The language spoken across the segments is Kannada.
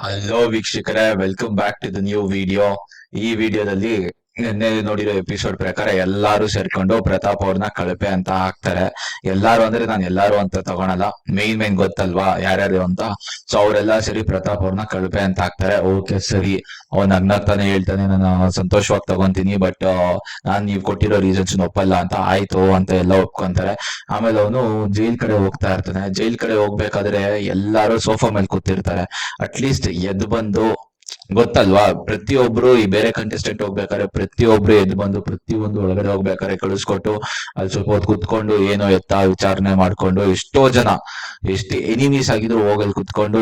ಹಲೋ ವೀಕ್ಷಕರೇ. Welcome back to the new video ಈ ವಿಡಿಯೋದಲ್ಲಿ ನಿನ್ನೆ ನೋಡಿರೋ ಎಪಿಸೋಡ್ ಪ್ರಕಾರ ಎಲ್ಲಾರು ಸೇರ್ಕೊಂಡು ಪ್ರತಾಪ್ ಅವ್ರನ್ನ ಕಳಪೆ ಅಂತ ಹಾಕ್ತಾರೆ. ಎಲ್ಲಾರು ಅಂದ್ರೆ ನಾನು ಎಲ್ಲಾರು ಅಂತ ತಗೊಳಲ್ಲ. ಮೇನ್ ಮೇನ್ ಗೊತ್ತಲ್ವಾ? ಯಾರ್ಯಾರು ಅಂತ? ಸೊ ಅವರೆಲ್ಲ ಸರಿ ಪ್ರತಾಪ್ ಅವ್ರನ್ನ ಕಳಪೆ ಅಂತ ಹಾಕ್ತಾರೆ. ಓಕೆ, ಸರಿ. ಅವ್ನ ನಗ್ನಗ್ತಾನೆ ಹೇಳ್ತಾನೆ, ನಾನು ಸಂತೋಷವಾಗಿ ತಗೊಂತೀನಿ ಬಟ್ ನಾನ್ ನೀವ್ ಕೊಟ್ಟಿರೋ ರೀಸನ್ಸ್ ಒಪ್ಪಲ್ಲ ಅಂತ ಆಯ್ತು ಅಂತ ಎಲ್ಲ ಒಪ್ಕೊಂತಾರೆ. ಆಮೇಲೆ ಅವನು ಜೈಲ್ ಕಡೆ ಹೋಗ್ತಾ ಇರ್ತಾನೆ. ಜೈಲ್ ಕಡೆ ಹೋಗ್ಬೇಕಾದ್ರೆ ಎಲ್ಲಾರು ಸೋಫಾ ಮೇಲೆ ಕೂತಿರ್ತಾರೆ. ಅಟ್ಲೀಸ್ಟ್ ಎದ್ ಬಂದು ಗೊತ್ತಲ್ವಾ? ಪ್ರತಿಯೊಬ್ರು ಈ ಬೇರೆ ಕಂಟೆಸ್ಟೆಂಟ್ ಹೋಗ್ಬೇಕಾದ್ರೆ ಪ್ರತಿಯೊಬ್ರು ಎದ್ದು ಬಂದು ಪ್ರತಿಯೊಂದು ಒಳಗಡೆ ಹೋಗ್ಬೇಕಾದ್ರೆ ಕಳಿಸ್ಕೊಟ್ಟು ಅಲ್ಲಿ ಸ್ವಲ್ಪ ಹೊತ್ತು ಕುತ್ಕೊಂಡು ಏನೋ ಎತ್ತ ವಿಚಾರಣೆ ಮಾಡ್ಕೊಂಡು ಎಷ್ಟೋ ಜನ, ಎಷ್ಟು ಎನಿಮೀಸ್ ಆಗಿದ್ರು ಹೋಗಲ್ ಕುತ್ಕೊಂಡು,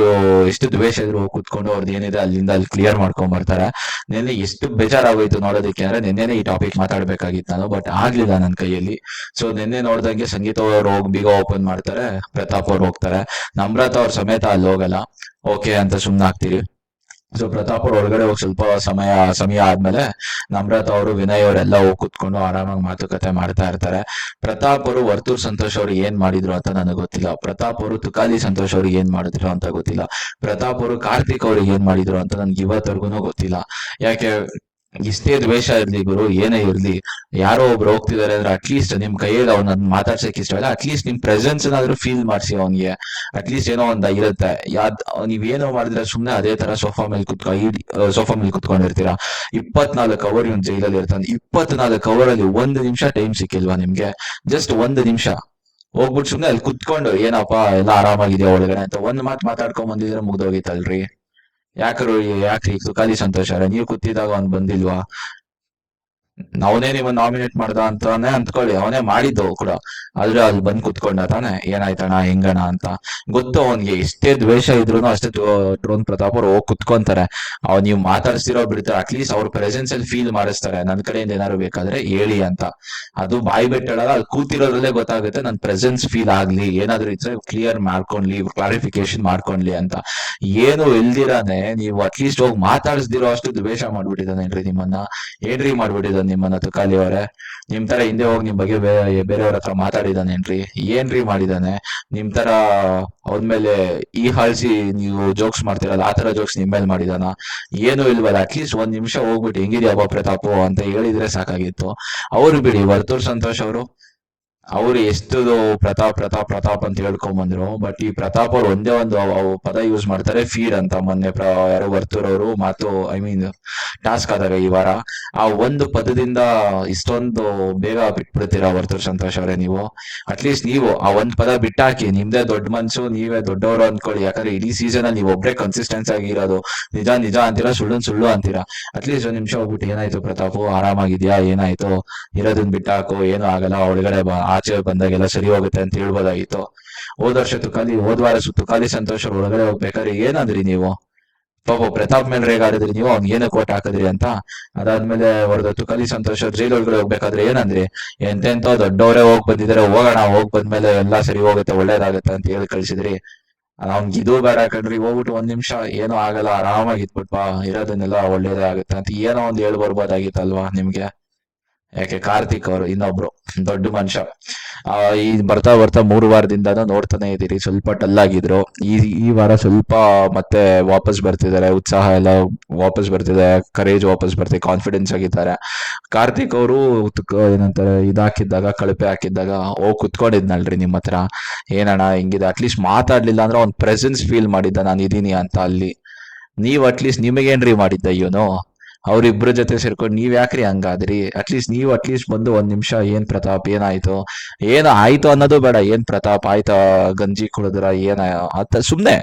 ಎಷ್ಟು ದ್ವೇಷ ಇದ್ರು ಹೋಗಿ ಕುತ್ಕೊಂಡು ಅವ್ರದ್ದು ಏನಿದೆ ಅಲ್ಲಿಂದ ಅಲ್ಲಿ ಕ್ಲಿಯರ್ ಮಾಡ್ಕೊಂಡ್ ಬರ್ತಾರೆ. ನಿನ್ನೆ ಎಷ್ಟು ಬೇಜಾರಾಗೋಯ್ತು ನೋಡೋದಕ್ಕೆ ಅಂದ್ರೆ ನಿನ್ನೆನೆ ಈ ಟಾಪಿಕ್ ಮಾತಾಡ್ಬೇಕಾಗಿತ್ತು ನಾನು ಬಟ್ ಆಗ್ಲಿಲ್ಲ ನನ್ನ ಕೈಯಲ್ಲಿ. ಸೊ ನಿನ್ನೆ ನೋಡ್ದಂಗೆ ಸಂಗೀತ ಅವ್ರು ಹೋಗಿ ಬೀಗ ಓಪನ್ ಮಾಡ್ತಾರೆ, ಪ್ರತಾಪ್ ಅವ್ರು ಹೋಗ್ತಾರೆ. ನಮ್ರತ ಅವ್ರ ಸಮೇತ ಅಲ್ಲಿ ಹೋಗಲ್ಲ. ಓಕೆ ಅಂತ ಸುಮ್ನೆ ಆಗ್ತೀರಿ. ಸೊ ಪ್ರತಾಪ್ ಅವ್ರ ಒಳಗಡೆ ಹೋಗಿ ಸ್ವಲ್ಪ ಸಮಯ ಸಮಯ ಆದ್ಮೇಲೆ ನಮ್ರತ ಅವರು, ವಿನಯ್ ಅವರೆಲ್ಲ ಹೋಗಿ ಕುತ್ಕೊಂಡು ಆರಾಮಾಗಿ ಮಾತುಕತೆ ಮಾಡ್ತಾ ಇರ್ತಾರೆ. ಪ್ರತಾಪ್ ಅವರು, ವರ್ತೂರ್ ಸಂತೋಷ್ ಅವ್ರು ಏನ್ ಮಾಡಿದ್ರು ಅಂತ ನನಗೆ ಗೊತ್ತಿಲ್ಲ. ಪ್ರತಾಪ್ ಅವರು, ತುಕಾಲಿ ಸಂತೋಷ್ ಅವ್ರಿಗೆ ಏನ್ ಮಾಡಿದ್ರು ಅಂತ ಗೊತ್ತಿಲ್ಲ. ಪ್ರತಾಪ್ ಅವರು, ಕಾರ್ತಿಕ್ ಅವ್ರಿಗೆ ಏನ್ ಮಾಡಿದ್ರು ಅಂತ ನನ್ಗೆ ಇವತ್ತವರೆಗೂ ಗೊತ್ತಿಲ್ಲ. ಯಾಕೆ ಇಷ್ಟೇ ದ್ವೇಷ ಇರ್ಲಿ ಗುರು, ಏನೇ ಇರ್ಲಿ. ಯಾರೋ ಒಬ್ರು ಹೋಗ್ತಿದಾರೆ ಅಂದ್ರೆ ಅಟ್ಲೀಸ್ಟ್ ನಿಮ್ ಕೈಯಲ್ಲಿ ಅವ್ನ ಮಾತಾಡ್ಸಕ್ ಇಷ್ಟ ಇಲ್ಲ. ಅಟ್ಲೀಸ್ಟ್ ನಿಮ್ ಪ್ರೆಸೆನ್ಸ್ ಏನಾದ್ರು ಫೀಲ್ ಮಾಡ್ಸಿ ಅವ್ನಿಗೆ. ಅಟ್ಲೀಸ್ಟ್ ಏನೋ ಒಂದ್ ಇರುತ್ತೆ. ನೀವ್ ನೀವೇನೋ ಮಾಡಿದ್ರೆ ಸುಮ್ನೆ ಅದೇ ತರ ಸೋಫಾ ಮೇಲೆ ಕುತ್ಕೊ ಸೋಫಾ ಮೇಲೆ ಕುತ್ಕೊಂಡಿರ್ತೀರಾ? ಇಪ್ಪತ್ನಾಲ್ಕು ಅವರ್ ಇವ್ನು ಜೈಲಲ್ಲಿ ಇರ್ತಾನೆ. ಇಪ್ಪತ್ನಾಲ್ಕು ಅವರ್ ಅಲ್ಲಿ ಒಂದು ನಿಮಿಷ ಟೈಮ್ ಸಿಕ್ಕಿಲ್ವಾ ನಿಮ್ಗೆ? ಜಸ್ಟ್ ಒಂದು ನಿಮಿಷ. ಹೋಗ್ಬಿಟ್ಟು ಸುಮ್ನೆ ಅಲ್ಲಿ ಕುತ್ಕೊಂಡು, ಏನಪ್ಪಾ, ಎಲ್ಲ ಆರಾಮಾಗಿದೆ ಒಳಗಡೆ ಅಂತ ಒಂದ್ ಮಾತು ಮಾತಾಡ್ಕೊಂಡ್ ಬಂದಿದ್ರೆ ಮುಗ್ದೋಗಿತ್ತಲ್ರಿ ಯಾಕ್ರು ಯಾಕ್ರಿ ಸುಖಾದಿ ಸಂತೋಷ? ನೀವು ಕೂತಿದಾಗ ಅವ್ನು ಬಂದಿಲ್ವಾ? ಅವನೇ ನೀವು ನಾಮಿನೇಟ್ ಮಾಡ್ದ ಅಂತಾನೆ ಅಂದ್ಕೊಳ್ಳಿ ಅವನೇ ಮಾಡಿದ್ದು ಕೂಡ. ಆದ್ರೆ ಅಲ್ಲಿ ಬಂದ್ ಕುತ್ಕೊಂಡ ತಾನೆ ಏನಾಯ್ತಣ ಹೆಂಗಣ ಅಂತ. ಗೊತ್ತು ಅವನ್ಗೆ ಎಷ್ಟೇ ದ್ವೇಷ ಇದ್ರು ಅಷ್ಟೇ ಡ್ರೋನ್ ಪ್ರತಾಪ್ ಅವ್ರು ಹೋಗಿ ಕುತ್ಕೊಂತಾರೆ. ಅವ್ ನೀವು ಮಾತಾಡ್ಸಿರೋ ಬಿಡ್ತಾರೆ. ಅಟ್ಲೀಸ್ಟ್ ಅವ್ರ ಪ್ರೆಸೆನ್ಸ್ ಅಲ್ಲಿ ಫೀಲ್ ಮಾಡಿಸ್ತಾರೆ. ನನ್ ಕಡೆಯಿಂದ ಏನಾದ್ರು ಬೇಕಾದ್ರೆ ಹೇಳಿ ಅಂತ. ಅದು ಬಾಯಿ ಬಿಟ್ಟಳಲ್ಲ, ಅಲ್ಲಿ ಕೂತಿರೋದ್ರಲ್ಲೇ ಗೊತ್ತಾಗುತ್ತೆ ನನ್ ಪ್ರೆಸೆನ್ಸ್ ಫೀಲ್ ಆಗ್ಲಿ. ಏನಾದ್ರು ಇದ್ರೆ ಕ್ಲಿಯರ್ ಮಾಡ್ಕೊಂಡ್ಲಿ ಕ್ಲಾರಿಫಿಕೇಶನ್ ಮಾಡ್ಕೊಂಡ್ಲಿ ಅಂತ. ಏನು ಇಲ್ದಿರಾನೆ ನೀವು ಅಟ್ಲೀಸ್ಟ್ ಹೋಗಿ ಮಾತಾಡಿಸ್ದಿರೋ ಅಷ್ಟು ದ್ವೇಷ ಮಾಡ್ಬಿಟ್ಟಿದ್ದಾನೇನ್ರಿ ನಿಮ್ಮನ್ನ? ಏನ್ರಿ ಮಾಡ್ಬಿಟ್ಟಿದ್ದಾನೆ? ನಿಮ್ಮನ್ನ ತುಕಾಲಿ ಅವರೇ. ನಿಮ್ ತರ ಹಿಂದೆ ಹೋಗಿ ನಿಮ್ ಬಗ್ಗೆ ಬೇರೆ ಬೇರೆಯವ್ರ ಹತ್ರ ಮಾತಾಡಿದಾನೇನ್ರಿ? ಏನ್ರಿ ಮಾಡಿದಾನೆ? ನಿಮ್ ತರ ಅವ್ರ ಈ ಹಾಳ್ಸಿ ನೀವು ಜೋಕ್ಸ್ ಮಾಡ್ತಿರಲ್ಲ, ಆ ತರ ಜೋಕ್ಸ್ ನಿಮ್ ಮೇಲೆ ಮಾಡಿದಾನ? ಏನು ಇಲ್ವಲ್ಲ ಅಟ್ಲೀಸ್ಟ್ ಒಂದ್ ನಿಮಿಷ ಹೋಗ್ಬಿಟ್ಟು ಹೆಂಗಿದ್ಯಾ ಪ್ರತಾಪು ಅಂತ ಹೇಳಿದ್ರೆ ಸಾಕಾಗಿತ್ತು. ಅವ್ರು ಬಿಡಿ, ವರ್ತೂರ್ ಸಂತೋಷ್ ಅವರು. ಅವ್ರು ಎಷ್ಟು ಪ್ರತಾಪ್ ಪ್ರತಾಪ್ ಪ್ರತಾಪ್ ಅಂತ ಹೇಳ್ಕೊಂಡ್ ಬಂದ್ರು. ಬಟ್ ಈ ಪ್ರತಾಪ್ ಅವ್ರು ಒಂದೇ ಒಂದು ಪದ ಯೂಸ್ ಮಾಡ್ತಾರೆ ಫೀಡ್ ಅಂತ ಮೊನ್ನೆ ಯಾರೋ ವರ್ತೂರ್ ಅವರು ಮಾತು ಐ ಮೀನ್ ಟಾಸ್ಕ್ ಆದಾಗ ಈ ವಾರ ಆ ಒಂದು ಪದದಿಂದ ಇಷ್ಟೊಂದು ಬೇಗ ಬಿಟ್ಬಿಡ್ತೀರಾ ವರ್ತೂರ್ ಸಂತೋಷ್ ಅವರೇ ನೀವು? ಅಟ್ಲೀಸ್ಟ್ ನೀವು ಆ ಒಂದ್ ಪದ ಬಿಟ್ಟಾಕಿ, ನಿಮ್ದೇ ದೊಡ್ಡ ಮನ್ಸು, ನೀವೇ ದೊಡ್ಡವರು ಅನ್ಕೊಳ್ಳಿ. ಯಾಕಂದ್ರೆ ಇಡೀ ಸೀಸನ್ ಅಲ್ಲಿ ನೀವು ಒಬ್ರೇ ಕನ್ಸಿಸ್ಟೆನ್ಸ್ ಆಗಿ ಇರೋದು, ನಿಜ ನಿಜ ಅಂತೀರಾ ಸುಳ್ಳು ಸುಳ್ಳು ಅಂತೀರಾ? ಅಟ್ಲೀಸ್ಟ್ ಒಂದ್ ನಿಮಿಷ ಹೋಗ್ಬಿಟ್ಟು ಏನಾಯ್ತು ಪ್ರತಾಪು? ಆರಾಮಾಗಿದ್ಯಾ? ಏನಾಯ್ತು? ಇರೋದನ್ನ ಬಿಟ್ಟಾಕು, ಏನು ಆಗಲ್ಲ, ಒಳಗಡೆ ಆಚೆ ಬಂದಾಗೆಲ್ಲ ಸರಿ ಹೋಗುತ್ತೆ ಅಂತ ಹೇಳ್ಬೋದಾಗಿತ್ತು. ಹೋದ ವರ್ಷ ತುಕಾಲಿ, ಹೋದ್ ವಾರ ಸು- ತುಕಾಲಿ ಸಂತೋಷ್ ಒಳಗಡೆ ಹೋಗ್ಬೇಕಾದ್ರೆ ಏನಾದ್ರಿ ನೀವು? ಪಾಪ ಪ್ರತಾಪ್ ಮೇಲೆ ರೇಗಾಡಿದ್ರಿ ನೀವು ಅವ್ನ್ ಏನಕ್ಕೆ ಕೋಟ್ ಹಾಕಿದ್ರಿ ಅಂತ? ಅದಾದ್ಮೇಲೆ ಹೊರದ ಕಲಿ ಸಂತೋಷ್ ಜೈಲ್ ಒಳಗಡೆ ಹೋಗ್ಬೇಕಾದ್ರೆ ಏನಂದ್ರಿ, ಎಂತೆಂತೋ ದೊಡ್ಡವರೇ ಹೋಗ್ ಬಂದಿದ್ದಾರೆ, ಹೋಗೋಣ, ಹೋಗ್ ಬಂದ್ಮೇಲೆ ಎಲ್ಲಾ ಸರಿ ಹೋಗುತ್ತೆ, ಒಳ್ಳೇದಾಗತ್ತೆ ಅಂತ ಹೇಳಿ ಕಳ್ಸಿದ್ರಿ. ಅವ್ನ್ಗೆ ಇದು ಬೇಡ ಕಣ್ರಿ, ಹೋಗ್ಬಿಟ್ಟು ಒಂದ್ ನಿಮಿಷ ಏನೋ ಆಗಲ್ಲ, ಆರಾಮಾಗಿ ಇದ್ಬಿಟ್ಪಾ ಇರೋದನ್ನೆಲ್ಲ ಒಳ್ಳೇದೇ ಆಗುತ್ತೆ ಅಂತ ಏನೋ ಒಂದ್ ಹೇಳ್ ಬರ್ಬೋದಾಗಿತ್ತಲ್ವಾ ನಿಮ್ಗೆ? ಯಾಕೆ ಕಾರ್ತಿಕ್ ಅವರು ಇನ್ನೊಬ್ರು, ದೊಡ್ಡ ಮನುಷ್ಯ. ಆ, ಈ ಬರ್ತಾ ಬರ್ತಾ ಮೂರು ವಾರದಿಂದ ನೋಡ್ತಾನೆ ಇದ್ದೀರಿ, ಸ್ವಲ್ಪ ಡಲ್ ಆಗಿದ್ರು ಈ ಈ ವಾರ ಸ್ವಲ್ಪ ಮತ್ತೆ ವಾಪಸ್ ಬರ್ತಿದ್ದಾರೆ, ಉತ್ಸಾಹ ಎಲ್ಲ ವಾಪಸ್ ಬರ್ತಿದೆ ಕರೇಜ್ ವಾಪಸ್ ಬರ್ತಿದೆ ಕಾನ್ಫಿಡೆನ್ಸ್ ಆಗಿದ್ದಾರೆ. ಕಾರ್ತಿಕ್ ಅವರು ಏನಂತಾರೆ, ಇದಾಕಿದ್ದಾಗ, ಕಳಪೆ ಹಾಕಿದ್ದಾಗ, ಓ, ಕುತ್ಕೊಂಡಿದ್ನಲ್ರಿ ನಿಮ್ಮ ಹತ್ರ. ಏನಣ್ಣ, ಹಿಂಗಿದೆ ಅಟ್ಲೀಸ್ಟ್ ಮಾತಾಡ್ಲಿಲ್ಲ ಅಂದ್ರೆ ಒಂದು ಪ್ರೆಸೆನ್ಸ್ ಫೀಲ್ ಮಾಡಿದ್ದ ನಾನು ಇದೀನಿ ಅಂತ ಅಲ್ಲಿ. ನೀವ್ ಅಟ್ಲೀಸ್ಟ್ ನಿಮಗೇನ್ರಿ ಮಾಡಿದ್ದ ಇವನು? ಅವ್ರಿಬ್ರ ಜೊತೆ ಸೇರ್ಕೊಂಡು ನೀವ್ ಯಾಕ್ರಿ ಹಂಗಾದ್ರಿ? ಅಟ್ಲೀಸ್ಟ್ ನೀವು ಅಟ್ಲೀಸ್ಟ್ ಬಂದು ಒಂದ್ ನಿಮಿಷ ಏನ್ ಪ್ರತಾಪ್ ಏನಾಯ್ತು ಏನು ಆಯ್ತು ಅನ್ನೋದು ಬೇಡ. ಏನ್ ಪ್ರತಾಪ್ ಆಯ್ತಾ ಗಂಜಿ ಕುಡಿದ್ರ, ಏನ ಅತ್ತ ಸುಮ್ನೆ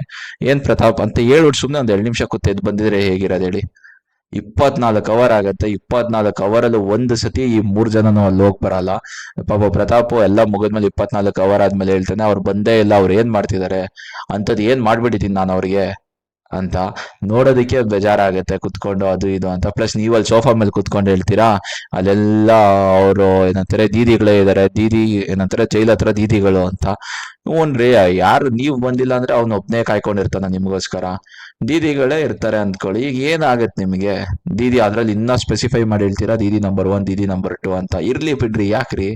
ಏನ್ ಪ್ರತಾಪ್ ಅಂತ ಹೇಳ್ಬಿಟ್ಟು ಸುಮ್ನೆ ಒಂದ್ ಎರಡ್ ನಿಮಿಷ ಕೂತ್ ಎದ್ದು ಬಂದಿದ್ರೆ ಹೇಗಿರೋದು ಹೇಳಿ? ಇಪ್ಪತ್ನಾಲ್ಕು ಅವರ್ ಆಗತ್ತೆ. ಇಪ್ಪತ್ನಾಲ್ಕು ಅಲ್ಲಿ ಒಂದು ಸತಿ ಈ ಮೂರ್ ಜನನು ಅಲ್ಲಿ ಹೋಗ್ ಬರಲ್ಲ. ಪಾಪ ಪ್ರತಾಪ್ ಎಲ್ಲ ಮುಗಿದ್ಮೇಲೆ ಇಪ್ಪತ್ನಾಲ್ಕು ಅವರ್ ಆದ್ಮೇಲೆ ಹೇಳ್ತಾನೆ, ಅವ್ರು ಬಂದೇ ಇಲ್ಲ, ಅವ್ರು ಏನ್ ಮಾಡ್ತಿದ್ದಾರೆ ಅಂತದ್ ಏನ್ ಮಾಡ್ಬಿಟ್ಟಿದ್ದೀನಿ ನಾನು ಅವ್ರಿಗೆ? ಅಂತ ನೋಡೋದಕ್ಕೆ ಬೇಜಾರಾಗತ್ತೆ ಕುತ್ಕೊಂಡು ಅದು ಇದು ಅಂತ. ಪ್ಲಸ್ ನೀವು ಅಲ್ಲಿ ಸೋಫಾ ಮೇಲೆ ಕುತ್ಕೊಂಡು ಹೇಳ್ತೀರಾ? ಅಲ್ಲೆಲ್ಲ ಅವರು ಏನಂತಾರೆ, ದೀದಿಗಳೇ ಇದ್ದಾರೆ ದೀದಿ ಏನಂತಾರೆ, ಜೈಲ್ ಹತ್ರ ದೀದಿಗಳು ಅಂತ. ರೀ ಯಾರು ನೀವು ಬಂದಿಲ್ಲ ಅಂದ್ರೆ ಅವ್ನ ಒಬ್ನೇ ಕಾಯ್ಕೊಂಡಿರ್ತಾನ ನಿಮ್ಗೋಸ್ಕರ. ದೀದಿಗಳೇ ಇರ್ತಾರೆ ಅಂದ್ಕೊಳ್ಳಿ, ಈಗ ಏನಾಗತ್ತೆ ನಿಮಗೆ? ದೀದಿ ಅದ್ರಲ್ಲಿ ಇನ್ನ ಸ್ಪೆಸಿಫೈ ಮಾಡಿ ಹೇಳ್ತೀರಾ? ದೀದಿ ನಂಬರ್ ಒನ್ ದೀದಿ ನಂಬರ್ ಟು ಅಂತ. ಇರ್ಲಿ ಬಿಡ್ರಿ, ಯಾಕ್ರಿ?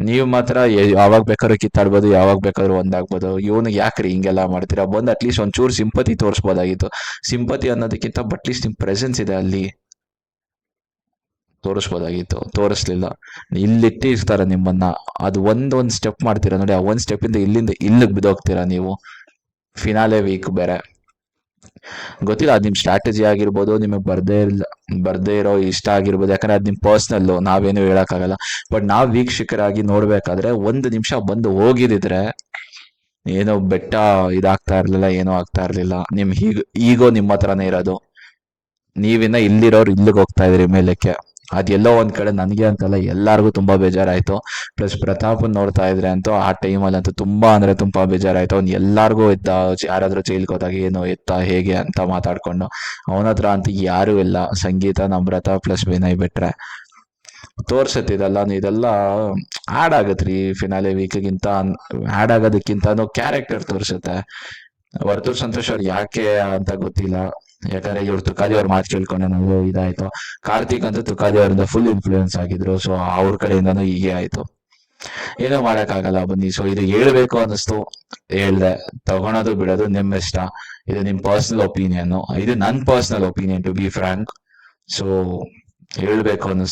ನೀವ್ ಮಾತ್ರ ಯಾವಾಗ ಬೇಕಾದ್ರೂ ಕಿತ್ತಾಡ್ಬೋದು, ಯಾವಾಗ ಬೇಕಾದ್ರೂ ಒಂದಾಗ್ಬೋದು. ಇವನು ಯಾಕ್ರಿ ಹಿಂಗೆಲ್ಲ ಮಾಡ್ತೀರಾ? ಬಂದು ಅಟ್ಲೀಸ್ಟ್ ಒಂಚೂರು ಸಿಂಪತಿ ತೋರಿಸ್ಬೋದಾಗಿತ್ತು. ಸಿಂಪತಿ ಅನ್ನೋದಕ್ಕಿಂತ ಅಟ್ಲೀಸ್ಟ್ ನಿಮ್ಮ ಪ್ರೆಸೆನ್ಸ್ ಇದೆ ಅಲ್ಲಿ. ತೋರಿಸ್ಬೋದಾಗಿತ್ತು. ತೋರಿಸ್ಲಿಲ್ಲ. ಇಲ್ಲಿಟ್ಟಿರ್ತಾರೆ ನಿಮ್ಮನ್ನ. ಅದು ಒಂದ್ ಒಂದ್ ಸ್ಟೆಪ್ ಮಾಡ್ತೀರಾ ನೋಡಿ, ಆ ಒಂದ್ ಸ್ಟೆಪ್ ಇಂದ ಇಲ್ಲಿಂದ ಇಲ್ಲಿಗೆ ಬಿದ್ದೋಗ್ತೀರಾ ನೀವು? ಫಿನಾಲೆ ವೀಕ್ ಬೇರೆ. ಗೊತ್ತಿಲ್ಲ, ಅದು ನಿಮ್ಮ ಸ್ಟ್ರಾಟಜಿ ಆಗಿರ್ಬೋದು, ನಿಮಗೆ ಬರ್ದೇ ಇಲ್ಲ, ಬರ್ದೇ ಇರೋ ಇಷ್ಟ ಆಗಿರ್ಬೋದು, ಯಾಕಂದ್ರೆ ಅದು ನಿಮ್ಮ ಪರ್ಸ್ನಲ್ಲು ನಾವೇನು ಹೇಳೋಕ್ಕಾಗಲ್ಲ. ಬಟ್ ನಾವು ವೀಕ್ಷಕರಾಗಿ ನೋಡ್ಬೇಕಾದ್ರೆ ಒಂದು ನಿಮಿಷ ಬಂದು ಹೋಗಿದಿದ್ರೆ ಏನೋ ಬೆಟ್ಟ ಇದಾಗ್ತಾ ಇರ್ಲಿಲ್ಲ, ಏನೋ ಆಗ್ತಾ ಇರ್ಲಿಲ್ಲ. ನಿಮ್ ಹೀಗೆ, ಈಗೋ ನಿಮ್ಮ ಹತ್ರನೇ ಇರೋದು. ನೀವಿನ್ನ ಇಲ್ಲಿರೋರು ಇಲ್ಲಿಗೆ ಹೋಗ್ತಾ ಇದ್ರಿ ಮೇಲಕ್ಕೆ. ಅದೆಲ್ಲೋ ಒಂದ್ ಕಡೆ ನನಗೆ ಅಂತಲ್ಲ ಎಲ್ಲಾರ್ಗು ತುಂಬಾ ಬೇಜಾರಾಯ್ತು. ಪ್ಲಸ್ ಪ್ರತಾಪ್ ನೋಡ್ತಾ ಇದ್ರೆ ಅಂತೂ ಆ ಟೈಮಲ್ಲಿ ಅಂತೂ ತುಂಬಾ ಅಂದ್ರೆ ತುಂಬಾ ಬೇಜಾರಾಯ್ತು. ಅವ್ನು ಎಲ್ಲಾರ್ಗು ಇದ್ದ ಯಾರಾದ್ರೂ ಜೈಲ್ಗೆ ಹೋದಾಗ ಏನು ಎತ್ತ, ಹೇಗೆ ಅಂತ ಮಾತಾಡ್ಕೊಂಡು. ಅವನ ಹತ್ರ ಅಂತ ಯಾರು ಇಲ್ಲ. ಸಂಗೀತ, ನಮ್ರತ ಪ್ಲಸ್ ವಿನಯ್ ಬಿಟ್ರೆ. ತೋರ್ಸತ್ತಿದಲ್ಲ ಇದೆಲ್ಲ ಇದೆಲ್ಲ ಆಡ್ ಆಗತ್ರಿ ಫಿನಾಲೆ ವೀಕ್ಗಿಂತ ಆಡ್ ಆಗೋದಕ್ಕಿಂತ ಕ್ಯಾರೆಕ್ಟರ್ ತೋರ್ಸುತ್ತೆ. ವರ್ತೂರ್ ಸಂತೋಷ್ ಅವ್ರು ಯಾಕೆ ಅಂತ ಗೊತ್ತಿಲ್ಲ. ಯಾಕಂದ್ರೆ ಇವ್ರು ತುಕಾದಿ ಅವ್ರ ಮಾತು ಕೇಳ್ಕೊಂಡು ನಾವು ಇದಾಯ್ತು. ಕಾರ್ತಿಕ್ ಅಂತೂ ತುಕಾದಿ ಅವರಿಂದ ಫುಲ್ ಇನ್ಫ್ಲೂಯೆನ್ಸ್ ಆಗಿದ್ರು. ಸೊ ಅವ್ರ ಕಡೆಯಿಂದನೂ ಹೀಗೆ ಆಯ್ತು. ಏನೋ ಮಾಡಕ್ಕಾಗಲ್ಲ ಬನ್ನಿ. ಸೊ ಇದು ಹೇಳ್ಬೇಕು ಅನ್ನಿಸ್ತು. ಹೇಳ್ದೆ. ತಗೊಳೋದು ಬಿಡೋದು ನಿಮ್ಮ ಇಷ್ಟ. ಇದು ನಿಮ್ ಪರ್ಸನಲ್ ಒಪಿನಿಯನ್ ಇದು ನನ್ personal opinion to be frank so ಹೇಳ್ಬೇಕು ಅನ್ನಿಸ್ತು.